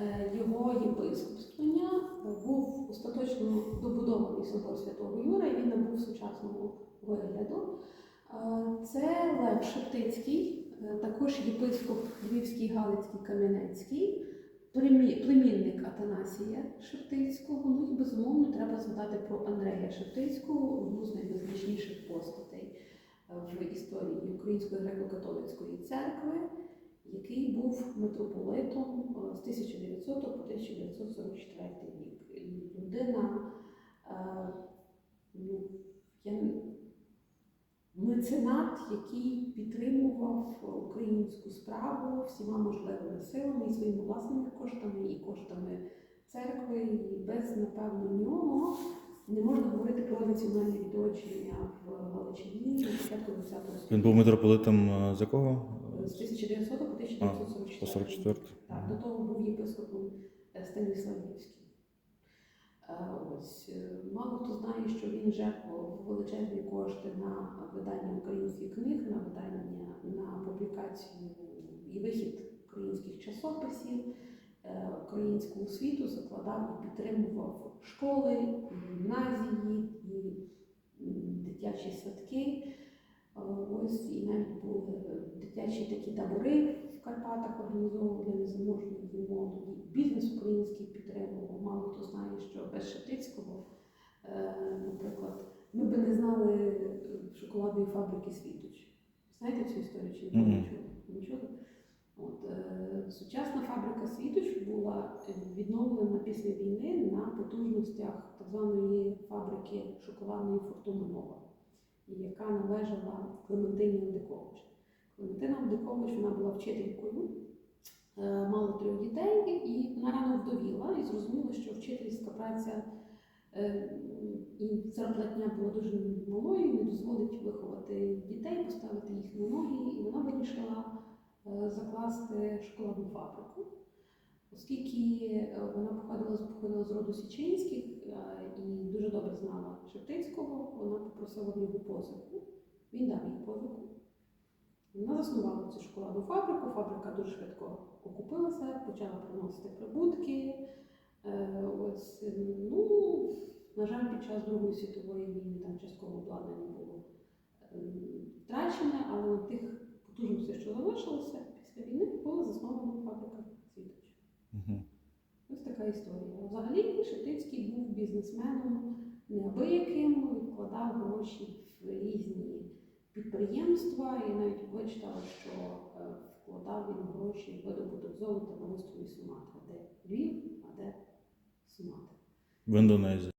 е, його єпископствування був остаточно добудований собор Святого Юра, і він набув сучасного вигляду. Е, Це Лев Шептицький, е, також єпископ Львівський, Галицький, Кам'янецький, племінник Атанасія Шептицького. Ну і безумовно треба згадати про Андрея Шептицького, одну з найвизначніших постатей в історії Української греко-католицької церкви, який був митрополитом е, з 1900 по 1944 рік. І Людина, е, ну, я меценат, який підтримував українську справу всіма можливими силами і своїми власними коштами, і коштами церкви. І без, напевно, нього не можна говорити про національне відродження в Галичині на початку ХХ століття. Він був митрополитом е, з якого? З 1900 по По 1944. 44. Так, до того був єпископом е, Станіславівським. Е, Ось е, мало хто знає, що він жертвував величезні кошти на видання українських книг, на видання на публікацію і вихід українських часописів, українську освіту закладав і підтримував школи, гімназії, і м, дитячі садки. Е, Ось і навіть були дитячі такі табори в Карпатах організовував для незаможної молоді. Бізнес український підтримував. Мало хто знає, що без Шептицького, е, наприклад, ми би не знали е, шоколадної фабрики Світоч. Знаєте цю історію чи не? Чули? От, е, сучасна фабрика Світоч була відновлена після війни на потужностях так званої фабрики шоколадної Фортуна Нова яка належала Клементині Клементина Андикович вона була вчителькою, е, мала трьох дітей, і вона рано вдовіла, і зрозуміла, що вчительська праця е, і зарплатня була дуже малою, не дозволить виховати дітей, поставити їх на ноги, і вона вирішила е, закласти шоколадну фабрику. Оскільки вона походила, походила з роду Січинських і дуже добре знала Шептицького, вона попросила в нього позику. Він дав їй позику. Вона заснувала цю шоколадну фабрику. Фабрика дуже швидко окупилася, почала приносити прибутки. Е, Ось, ну, на жаль, під час Другої світової війни там частково обладнання було е, втрачене, але на тих потужностях, що залишилося після війни, була заснована фабрика Світоч. Мгм. Ось така історія. Взагалі Шептицький був бізнесменом неабияким, вкладав гроші в різні підприємства і навіть вичитала, що е, вкладав він гроші в видобуток золота на острові Суматра, де Львів, а де Суматра. В Індонезії.